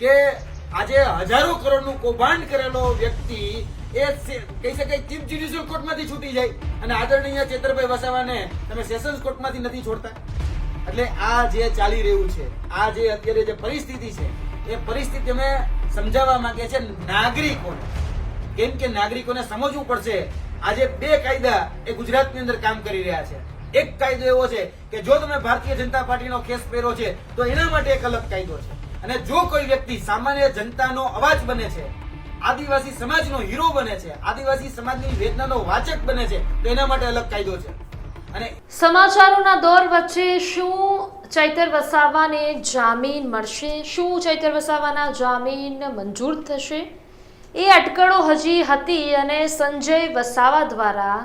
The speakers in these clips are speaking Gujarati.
કે આજે હજારો કરોડનું કૌભાંડ કરેલો વ્યક્તિ એ કહી શકાય ચીફ જ્યુડિશિયલ કોર્ટમાંથી છૂટી જાય. અને આદરણીય ચેતરભાઈ વસાવાને તમે સેશન્સ કોર્ટમાંથી નથી છોડતા. એટલે આ જે ચાલી રહ્યું છે, આ જે અત્યારે જે પરિસ્થિતિ છે, એ પરિસ્થિતિ અમે સમજાવવા માંગે છે નાગરિકોને. કેમ કે નાગરિકોને સમજવું પડશે, આજે બે કાયદા એ ગુજરાતની અંદર કામ કરી રહ્યા છે. એક કાયદો એવો છે કે જો તમે ભારતીય જનતા પાર્ટીનો કેસ પહેરો છે, તો એના માટે એક અલગ કાયદો છે. અને જો કોઈ વ્યક્તિ સામાન્ય જનતાનો અવાજ બને છે, આદિવાસી સમાજનો હીરો બને છે, આદિવાસી સમાજની વેદનાનો વાચક બને છે, તો એના માટે અલગ કાયદો છે. અને સમાચારોના દોર વચ્ચે શું ચૈતર વસાવાને જામીન મળશે? શું ચૈતર વસાવાના જામીન મંજૂર થશે? એ અટકળો હજી હતી અને સંજય વસાવા દ્વારા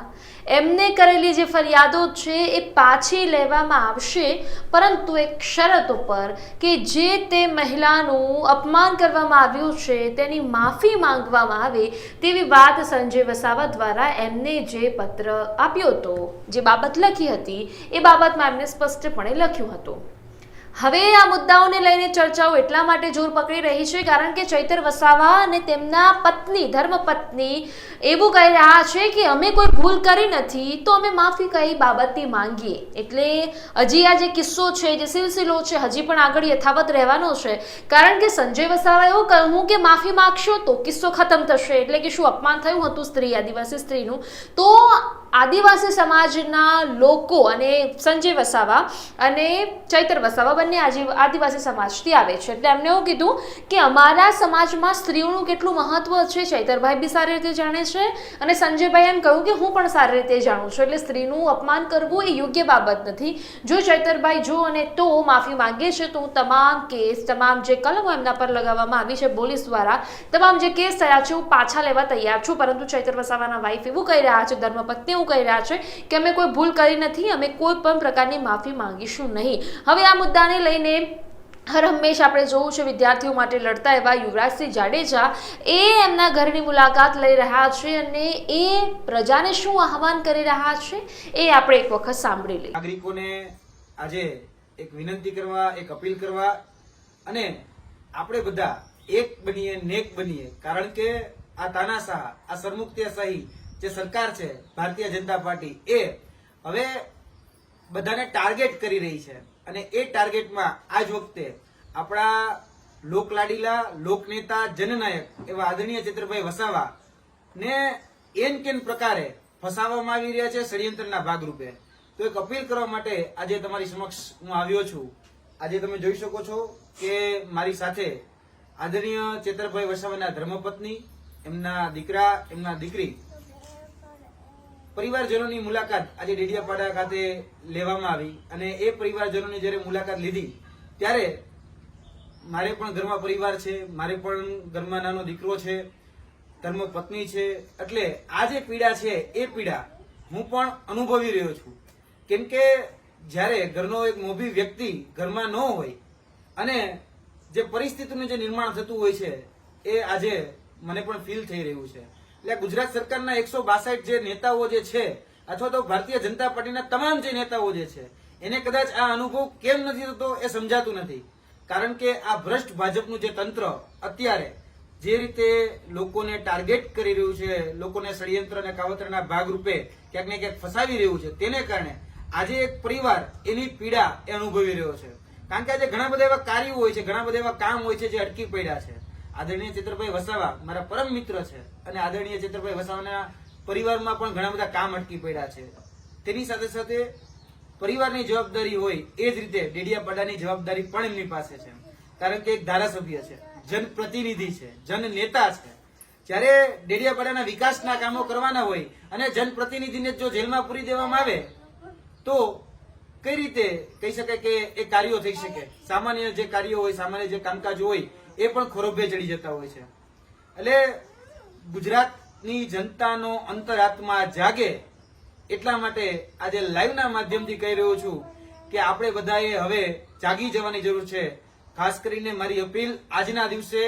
એમને કરેલી જે ફરિયાદો છે એ પાછી લેવામાં આવશે. પરંતુ એક શરત ઉપર કે જે તે મહિલાનું અપમાન કરવામાં આવ્યું છે, તેની માફી માંગવામાં આવે તેવી વાત સંજય વસાવા દ્વારા એમને જે પત્ર આપ્યો હતો, જે બાબત લખી હતી, એ બાબતમાં એમને સ્પષ્ટપણે લખ્યું હતું. હવે આ મુદ્દાઓને લઈને ચર્ચાઓ એટલા માટે જોર પકડી રહી છે, કારણ કે ચૈતર વસાવા અને તેમના પત્ની, ધર્મપત્ની એવું કહી રહ્યા છે કે અમે કોઈ ભૂલ કરી નથી, તો અમે માફી કઈ બાબતની માંગીએ. એટલે હજી આ જે કિસ્સો છે, જે સિલસિલો છે, હજી પણ આગળ યથાવત રહેવાનો છે. કારણ કે સંજય વસાવા એવું કહ્યું કે માફી માગશો તો કિસ્સો ખતમ થશે. એટલે કે શું અપમાન થયું હતું સ્ત્રી, આદિવાસી સ્ત્રીનું? તો આદિવાસી સમાજના લોકો અને સંજય વસાવા અને ચૈતર વસાવા બંને આજી આદિવાસી સમાજથી આવે છે. એટલે એમને એવું કીધું કે અમારા સમાજમાં સ્ત્રીઓનું કેટલું મહત્વ છે ચૈતરભાઈ બી સારી રીતે જાણે છે અને સંજયભાઈ એમ કહ્યું કે હું પણ સારી રીતે જાણું છું. એટલે સ્ત્રીનું અપમાન કરવું એ યોગ્ય બાબત નથી. જો ચૈતરભાઈ જો અને તો માફી માંગે છે, તો હું તમામ કેસ, તમામ જે કલમો એમના પર લગાવવામાં આવી છે પોલીસ દ્વારા, તમામ જે કેસ થયા છે, હું પાછા લેવા તૈયાર છું. પરંતુ ચૈતર વસાવાના વાઈફ એવું કહી રહ્યા છે, ધર્મપત્ની એવું કહી રહ્યા છે કે અમે કોઈ ભૂલ કરી નથી, અમે કોઈ પણ પ્રકારની માફી માંગીશું નહીં. હવે આ મુદ્દાને લઈને હર હંમેશ આપણે જોવું છે, વિદ્યાર્થીઓ માટે લડતા એવા યુવરાજસિંહ જાડેજા એ એમના ઘરની મુલાકાત લઈ રહ્યા છે અને એ પ્રજાને શું આહવાન કરી રહ્યા છે એ આપણે એક વખત સાંભળી લઈએ. નાગરિકોને આજે એક વિનંતી કરવા, એક અપીલ કરવા અને આપણે બધા એક બનીએ નેક બનીએ. કારણ કે આ તાનાશાહ, આ સરમુખત્યાશાહી જે સરકાર છે, ભારતીય જનતા પાર્ટી, એ હવે બધાને ટાર્ગેટ કરી રહી છે. અને એ ટાર્ગેટમાં આજ વખતે આપણા લોકલાડીલા, લોકનેતા, જનનાયક એવા આદરણીય ચિત્રભાઈ વસાવા ને એન કેન પ્રકારે ફસાવવામાં આવી રહ્યા છે ષડયંત્રના ભાગરૂપે. તો એક અપીલ કરવા માટે આજે તમારી સમક્ષ હું આવ્યો છું. આજે તમે જોઈ શકો છો કે મારી સાથે આદરણીય ચેતરભાઈ વસાવાના ધર્મપત્ની, એમના દીકરા, એમના દીકરી પરિવારજનોની મુલાકાત આજે ડેડિયાપાડા ખાતે લેવામાં આવી અને એ પરિવારજનોની જ્યારે મુલાકાત લીધી, ત્યારે મારે પણ ઘરમાં પરિવાર છે, મારે પણ ઘરમાં નાનો દીકરો છે, ધર્મ પત્ની છે, એટલે આ જે પીડા છે, એ પીડા હું પણ અનુભવી રહ્યો છું. કેમ કે જ્યારે ઘરનો એક મોભી વ્યક્તિ ઘરમાં ન હોય અને જે પરિસ્થિતિનું જે નિર્માણ થતું હોય છે, એ આજે મને પણ ફીલ થઈ રહ્યું છે. એટલે ગુજરાત સરકારના એકસો જે નેતાઓ જે છે, અથવા તો ભારતીય જનતા પાર્ટીના તમામ જે નેતાઓ જે છે, એને કદાચ આ અનુભવ કેમ નથી થતો એ સમજાતું નથી. કારણ કે આ ભ્રષ્ટ ભાજપનું જે તંત્ર અત્યારે જે રીતે લોકોને ટાર્ગેટ કરી રહ્યું છે, લોકોને ષડયંત્ર અને કાવતરના ભાગરૂપે ક્યાંક ને ક્યાંક ફસાવી રહ્યું છે, તેને કારણે આજે એક પરિવાર એની પીડા એ અનુભવી રહ્યો છે. કારણ કે આજે ઘણા બધા એવા કાર્યો હોય છે, ઘણા બધા એવા કામ હોય છે જે અટકી પડ્યા છે. આદરણીય ચિત્રભાઈ વસાવા મારા પરમ મિત્ર છે અને આદરણીય ચિત્રભાઈ વસાવાના પરિવારમાં પણ ઘણા બધા કામ અટકી પડ્યા છે. તેની સાથે સાથે પરિવારની જવાબદારી હોય એ જ રીતે ડેડિયાપાડાની જવાબદારી પણ એમની પાસે છે. કારણ કે એક ધારાસભ્ય છે, જનપ્રતિનિધિ છે જન નેતા છે. જ્યારે ડેડિયાપાડાના વિકાસના કામો કરવાના હોય અને જનપ્રતિનિધિને જો જેલમાં પૂરી દેવામાં આવે, તો કઈ રીતે કહી શકાય કે એ કાર્યો થઈ શકે? સામાન્ય જે કાર્યો હોય, સામાન્ય જે કામકાજ હોય એ પણ ખોરભે ચડી જતા હોય છે. એટલે ગુજરાતની જનતાનો અંતરાત્મા જાગે એટલા માટે આજે લાઈવના માધ્યમથી કહી રહ્યો છું કે આપણે બધાએ હવે જાગી જવાની જરૂર છે. ખાસ કરીને મારી અપીલ આજના દિવસે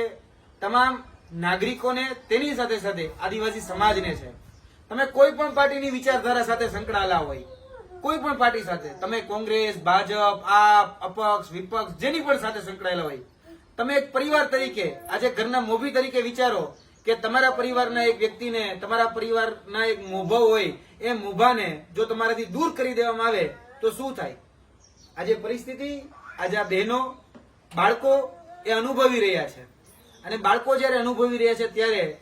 તમામ નાગરિકોને તેની સાથે સાથે આદિવાસી સમાજને છે. તમે કોઈ પણ પાર્ટીની વિચારધારા સાથે સંકળાયેલા હોય, કોઈ પણ પાર્ટી સાથે, તમે કોંગ્રેસ, ભાજપ, આપ, અપક્ષ, વિપક્ષ, જેની પણ સાથે સંકળાયેલા હોય તમે એક પરિવાર તરીકે, આજે ઘરના મોભી તરીકે વિચારો કે તમારા પરિવારના એક વ્યક્તિને, તમારા પરિવારના એક મોભો હોય, એ મોભાને જો તમારાથી દૂર કરી દેવામાં આવે, તો શું થાય? આજે પરિસ્થિતિ, આજે આ બહેનો, બાળકો એ અનુભવી રહ્યા છે. અને બાળકો જ્યારે અનુભવી રહ્યા છે, ત્યારે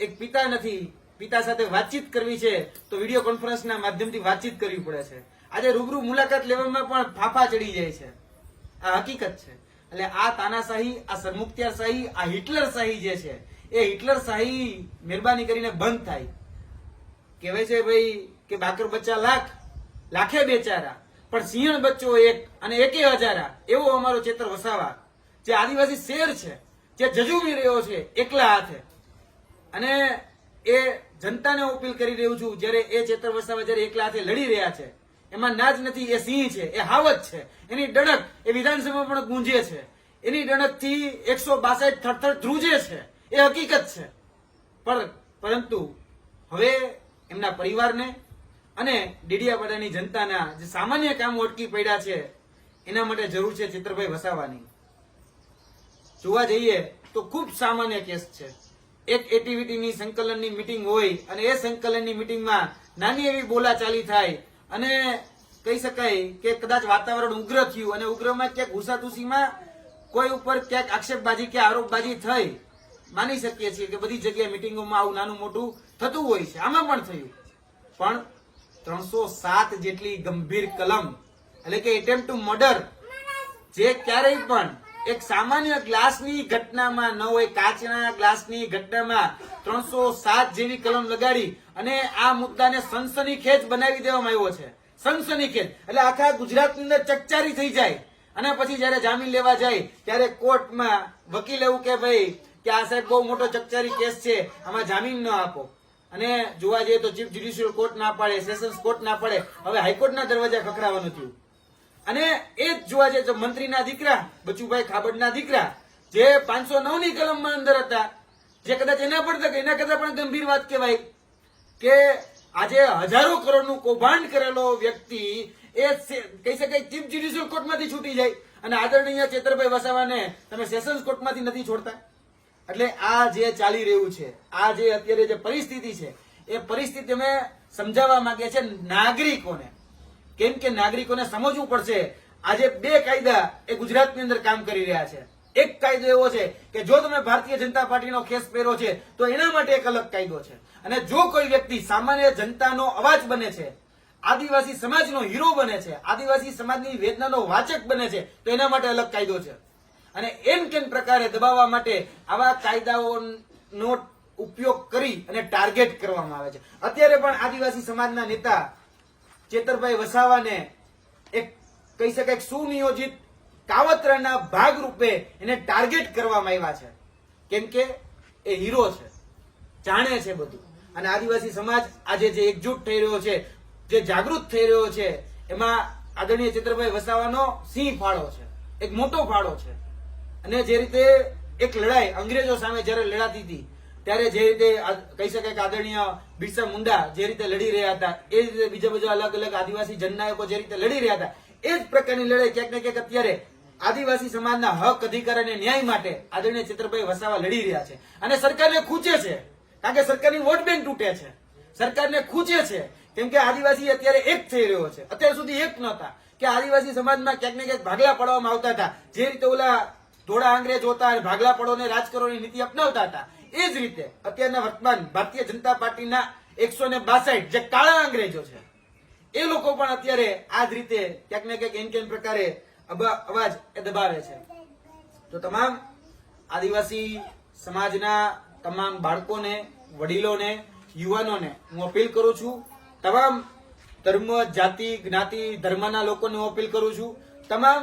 એક પિતા નથી, પિતા સાથે વાતચીત કરવી છે, તો વીડિયો કોન્ફરન્સના માધ્યમથી વાતચીત કરવી પડે છે. આજે રૂબરૂ મુલાકાત લેવામાં પણ ફાફા ચડી જાય છે. આ હકીકત છે. એટલે આ તાનાશાહી, આ સરમુખત્યારશાહી આ હિટલરશાહી જે છે, એ હિટલરશાહી મહેરબાની કરીને બંધ થાય. કહેવાય છે ભાઈ કે બાકર બચ્ચા લાખ, લાખે બેચારા, પણ સિંહણ બચ્ચો એક અને એકે હજારા, એવો અમારો ચેતર વસાવા, જે આદિવાસી શેર છે, જે જજુમી રહ્યો છે, એકલા હાથે. અને એ જનતાને અપીલ કરી રહ્યું છું, જ્યારે એ ચેતર વસાવા જ્યારે એકલા હાથે લડી રહ્યા છે એમાં નાચ નથી, એ સિંહ છે, એ હાવત છે. એની ડણક એ વિધાનસભામાં પણ ગુંજે છે. એની ડણકથી એકસો બાસઠ થરથર ધ્રુજે છે. એ હકીકત છે. પણ પરંતુ હવે એમના પરિવારને અને ડીડીયાવાડાની જનતાના જે સામાન્ય કામ અટકી પડ્યા છે, એના માટે જરૂર છે ચિત્રભાઈ વસાવાની. જોવા જઈએ તો ખૂબ સામાન્ય કેસ છે. એક એક્ટિવિટીની સંકલનની મિટિંગ હોય અને એ સંકલનની મિટિંગમાં નાની એવી બોલાચાલી થાય અને કહી શકાય કે કદાચ વાતાવરણ ઉગ્ર થયું અને ઉગ્રમાં ક્યાંક ઘુસાતુસીમાં કોઈ ઉપર ક્યાંક આક્ષેપબાજી કે આરોપબાજી થઈ, માની શકીએ છીએ કે બધી જગ્યાએ મિટિંગોમાં આવું નાનું મોટું થતું હોય છે. આમાં પણ થયું. પણ ત્રણસો સાત જેટલી ગંભીર કલમ, એટલે કે એટેમ્પ ટુ મર્ડર જે ક્યારેય પણ એક સામાન્ય ગ્લાસની ઘટનામાં ન હોય કાચના ગ્લાસની ઘટનામાં ત્રણસો સાત જેવી કલમ લગાડી અને આ મુદ્દાને સનસનીખેજ બનાવી દેવામાં આવ્યો છે. સનસનીખેજ. એટલે આખા ગુજરાતની અંદર ચકચારી થઈ જાય. અને પછી જયારે જામીન લેવા જાય, ત્યારે કોર્ટમાં વકીલ એવું કે ભાઈ કે આ સાહેબ બહુ મોટો ચકચારી કેસ છે, આમાં જામીન ન આપો. અને જોવા જઈએ તો ચીફ જ્યુડિશિયલ કોર્ટ ના પાડે, સેશન્સ કોર્ટ ના પાડે. હવે હાઈકોર્ટના દરવાજા ખખડાવવાનું થયું. અને એ જ જોવા જાય મંત્રીના દીકરા, બચુભાઈ ખાબડના દીકરા, જે પાંચસો નવની કલમમાં અંદર હતા, જે કદાચ એના પણ એના કરતા પણ ગંભીર વાત કહેવાય કે આજે હજારો કરોડનું કૌભાંડ કરેલો વ્યક્તિ એ કહી શકાય ચીફ જ્યુડિશિયલ કોર્ટમાંથી છૂટી જાય અને આદરણીય ચેતરભાઈ વસાવાને તમે સેશન્સ કોર્ટમાંથી નથી છોડતા. એટલે આ જે ચાલી રહ્યું છે, આ જે અત્યારે જે પરિસ્થિતિ છે, એ પરિસ્થિતિ અમે સમજાવવા માંગે છે નાગરિકોને. કેમ કે નાગરિકોને સમજવું પડશે. આજે બે કાયદા એ ગુજરાતની અંદર કામ કરી રહ્યા છે. એક કાયદો એવો છે કે જો તમે ભારતીય જનતા પાર્ટીનો ખેસ પહેરો છે, તો એના માટે એક અલગ કાયદો છે. અને જો કોઈ વ્યક્તિ સામાન્ય જનતાનો અવાજ બને છે, આદિવાસી સમાજનો હીરો બને છે, આદિવાસી સમાજની વેદનાનો વાચક બને છે, તો એના માટે અલગ કાયદો છે. અને એમ કેમ પ્રકારે દબાવવા માટે આવા કાયદાઓનો ઉપયોગ કરી અને ટાર્ગેટ કરવામાં આવે છે. અત્યારે પણ આદિવાસી સમાજના નેતા ચેતરભાઈ વસાવાને એક, કહી શકાય સુનિયોજિત કાવતરાના ભાગરૂપે એને ટાર્ગેટ કરવામાં આવ્યા છે. કેમ કે એ હીરો છે. જાણે છે બધું. અને આદિવાસી સમાજ આજે જે એકજૂટ થઈ રહ્યો છે, જે જાગૃત થઈ રહ્યો છે, એમાં આદરણીય ચિત્રભાઈ વસાવાનો સિંહ ફાળો છે. એક મોટો ફાળો છે. અને જે રીતે એક લડાઈ અંગ્રેજો સામે જ્યારે લડાતી હતી ત્યારે જે રીતે કહી શકાય કે આદરણીય બિરસા મુંડા જે રીતે લડી રહ્યા હતા, એ રીતે બીજા બધા અલગ અલગ આદિવાસી જનનાયકો જે રીતે લડી રહ્યા હતા, એ જ પ્રકારની લડાઈ ક્યાંક ને ક્યાંક અત્યારે આદિવાસી સમાજના હક, અધિકાર અને ન્યાય માટે આદરણીય ચિત્રભાઈ વસાવા લડી રહ્યા છે. અને સરકારને ખૂચે છે, કારણ કે સરકારની વોટ બેંક તૂટે છે. સરકારને ખૂચે છે, કેમ કે આદિવાસી અત્યારે એક થઈ રહ્યો છે. અત્યાર સુધી એક નહોતા. કે આદિવાસી સમાજમાં ક્યાંક ને ક્યાંક ભાગલા પાડવામાં આવતા હતા. જે રીતે ઓલા ધોળા અંગ્રેજ હોતા ભાગલા પડોને રાજકરોની નીતિ અપનાવતા હતા. એ જ રીતે અત્યારના વર્તમાન ભારતીય જનતા પાર્ટીના એકસો ને બાસઠ જે કાળા અંગ્રેજો છે, એ લોકો પણ અત્યારે આ જ રીતે ક્યાંક ને ક્યાંક એમ કેમ પ્રકારે અવાજ એ દબાવે છે. તો તમામ આદિવાસી સમાજના તમામ બાળકોને, વડીલોને, યુવાનોને હું અપીલ કરું છું, તમામ ધર્મ, જાતિ, જ્ઞાતિ, ધર્મના લોકોને હું અપીલ કરું છું, તમામ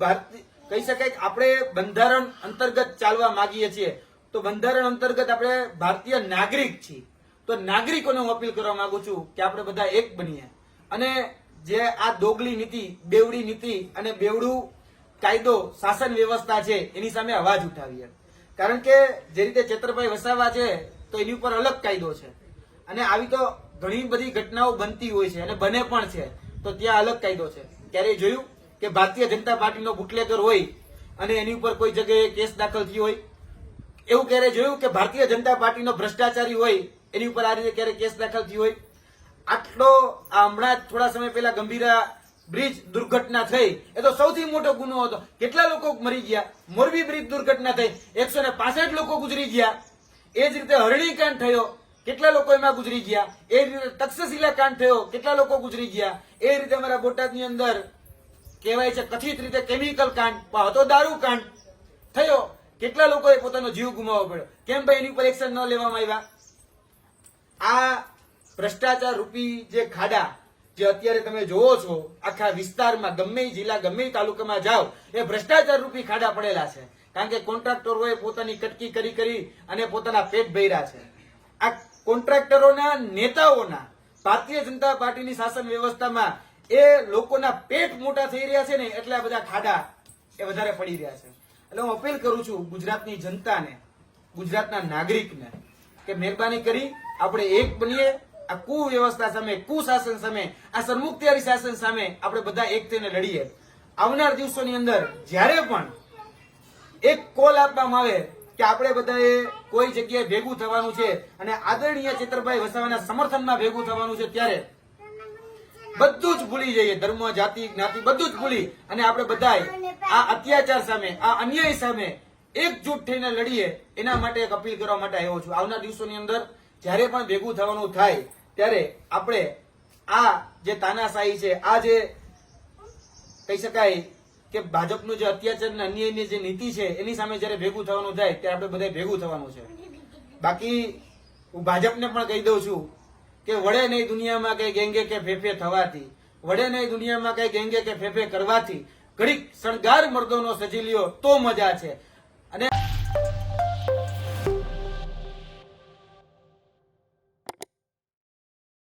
ભારતીય કહી શકાય કે આપણે બંધારણ અંતર્ગત ચાલવા માંગીએ છીએ તો બંધારણ અંતર્ગત આપણે ભારતીય નાગરિક છીએ. તો નાગરિકોને હું અપીલ કરવા માંગુ છું કે આપણે બધા એક બનીએ. અને જે આ દોગલી નીતિ, બેવડી નીતિ અને બેવડું કાયદો શાસન વ્યવસ્થા છે, એની સામે અવાજ ઉઠાવીએ. કારણ કે જે રીતે ચેતરભાઈ વસાવા છે, તો એની ઉપર અલગ કાયદો છે. અને આવી તો ઘણી બધી ઘટનાઓ બનતી હોય છે અને બને પણ છે, તો ત્યાં અલગ કાયદો છે. ક્યારેય જોયું કે ભારતીય જનતા પાર્ટીનો બુટલેગર હોય અને એની ઉપર કોઈ જગ્યાએ કેસ દાખલ થયો હોય? એવું ક્યારે જોયું કે ભારતીય જનતા પાર્ટીનો ભ્રષ્ટાચારી હોય, એની ઉપર આ રીતે ક્યારે કેસ દાખલ થયો હોય? આટલો હમણાં થોડા સમય પહેલા ગંભીરા બ્રિજ દુર્ઘટના થઈ. એ તો સૌથી મોટો ગુનો હતો. કેટલા લોકો મરી ગયા? મોરબી બ્રિજ દુર્ઘટના થઈ. એકસો ને પાસઠ લોકો ગુજરી ગયા. એ જ રીતે હરણીકાંડ થયો. કેટલા લોકો એમાં ગુજરી ગયા? એ રીતે તક્ષશિલા કાંડ થયો. કેટલા લોકો ગુજરી ગયા? એ રીતે અમારા બોટાદની અંદર કહેવાય છે કથિત રીતે કેમિકલ કાંડ હતો દારૂ કાંડ. થયો. કેટલા લોકોએ પોતાનો જીવ ગુમાવવો પડ્યો? કેમ ભાઈ એની ઉપર એક્શન ન લેવામાં આવ્યા? આ ભ્રષ્ટાચાર રૂપી જે ખાડા, જે અત્યારે તમે જોવો છો, આખા વિસ્તારમાં, ગમે જિલ્લા, ગમે તાલુકામાં જાઓ, એ ભ્રષ્ટાચાર રૂપી ખાડા પડેલા છે. કારણ કે કોન્ટ્રાક્ટરોએ પોતાની કટકી કરી કરી અને પોતાના પેટ ભર્યા છે. આ કોન્ટ્રાક્ટરોના નેતાઓના, ભારતીય જનતા પાર્ટીની શાસન વ્યવસ્થામાં એ લોકોના પેટ મોટા થઈ રહ્યા છે ને, એટલા બધા ખાડા એ વધારે પડી રહ્યા છે. એટલે હું અપીલ કરું છું ગુજરાતની જનતાને, ગુજરાતના નાગરિકને, કે મહેરબાની કરી આપણે એક બનીએ, આ કુવ્યવસ્થા સામે, કુશાસન સામે, આ સરમુખત્યારી શાસન સામે આપણે બધા એક થઈને લડીએ. આવનાર દિવસોની અંદર જ્યારે પણ એક કોલ આપવામાં આવે કે આપણે બધાએ કોઈ જગ્યાએ ભેગું થવાનું છે અને આદરણીય ચેતરભાઈ વસાવાના સમર્થનમાં ભેગું થવાનું છે ત્યારે બધું જ ભૂલી જઈએ. ધર્મ, જાતિ, જ્ઞાતિ, બધું જ ભૂલી. અને આપણે બધાય આ અત્યાચાર સામે, આ અન્યાય સામે એકજૂટ થઈને લડીએ, એના માટે એક અપીલ કરવા માટે આવ્યો છું. આવનાર દિવસોની અંદર જ્યારે પણ ભેગું થવાનું થાય, ત્યારે આપણે આ જે તાનાશાહી છે, આ જે કહી શકાય કે ભાજપનું જે અત્યાચાર અને અન્યાયની જે નીતિ છે, એની સામે જ્યારે ભેગું થવાનું થાય, ત્યારે આપણે બધા ભેગું થવાનું છે. બાકી હું ભાજપને પણ કહી દઉં છું કે વડે નહીં દુનિયામાં કઈ ગેંગે કે ફેફે થવાથી, વડે નહીં દુનિયામાં કઈ ગેંગે કે ફેફે કરવાથી, ઘડીક શણગાર મર્દોનો સજી લ્યો તો મજા છે.